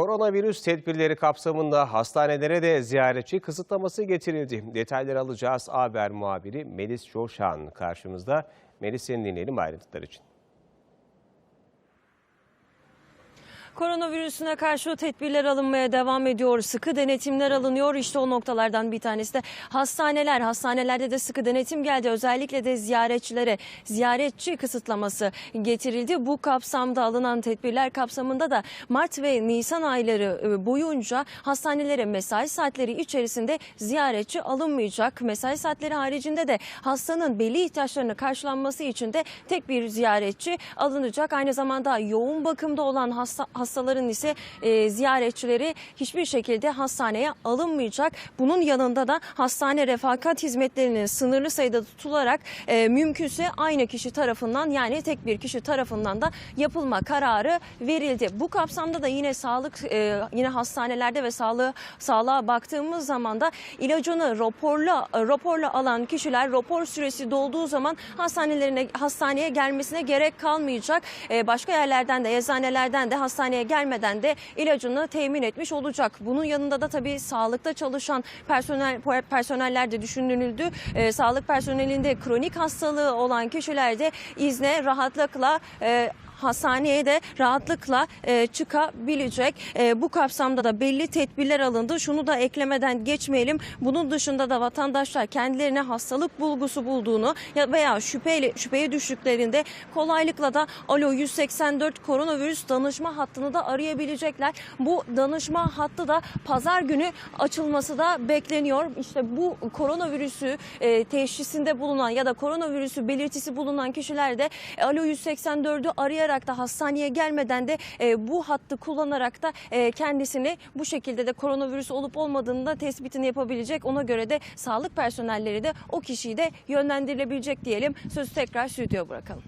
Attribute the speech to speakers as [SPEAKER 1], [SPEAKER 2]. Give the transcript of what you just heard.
[SPEAKER 1] Koronavirüs tedbirleri kapsamında hastanelere de ziyaretçi kısıtlaması getirildi. Detayları alacağız. Haber muhabiri Melis Coşan karşımızda. Melis seni dinleyelim ayrıntılar için.
[SPEAKER 2] Koronavirüsüne karşı tedbirler alınmaya devam ediyor. Sıkı denetimler alınıyor. İşte o noktalardan bir tanesi de hastaneler. Hastanelerde de sıkı denetim geldi. Özellikle de ziyaretçilere ziyaretçi kısıtlaması getirildi. Bu kapsamda alınan tedbirler kapsamında da Mart ve Nisan ayları e, boyunca hastanelere mesai saatleri içerisinde ziyaretçi alınmayacak. Mesai saatleri haricinde de hastanın belli ihtiyaçlarını karşılanması için de tek bir ziyaretçi alınacak. Aynı zamanda yoğun bakımda olan hasta, hastaların ise e, ziyaretçileri hiçbir şekilde hastaneye alınmayacak. Bunun yanında da hastane refakat hizmetlerinin sınırlı sayıda tutularak e, mümkünse aynı kişi tarafından yani tek bir kişi tarafından da yapılma kararı verildi. Bu kapsamda da yine sağlık e, yine hastanelerde ve sağlığı sağlığa baktığımız zaman da ilacını raporla raporla alan kişiler rapor süresi dolduğu zaman hastanelerine hastaneye gelmesine gerek kalmayacak. E, başka yerlerden de eczanelerden de hastaneye gelmeden de ilacını temin etmiş olacak. Bunun yanında da tabii sağlıkta çalışan personel personeller de düşünülüldü. E, sağlık personelinde kronik hastalığı olan kişiler de izne rahatlıkla e, hastaneye de rahatlıkla e, çıkabilecek. E, bu kapsamda da belli tedbirler alındı. Şunu da eklemeden geçmeyelim. Bunun dışında da vatandaşlar kendilerine hastalık bulgusu bulduğunu ya veya şüpheyle şüpheye düştüklerinde kolaylıkla da Alo 184 koronavirüs danışma hattını da arayabilecekler. Bu danışma hattı da pazar günü açılması da bekleniyor. İşte bu koronavirüsü e, teşhisinde bulunan ya da koronavirüsü belirtisi bulunan kişiler de Alo 184'ü arayarak da hastaneye gelmeden de e, bu hattı kullanarak da e, kendisini bu şekilde de koronavirüs olup olmadığını da tespitini yapabilecek. Ona göre de sağlık personelleri de o kişiyi de yönlendirilebilecek diyelim. Sözü tekrar stüdyoya bırakalım.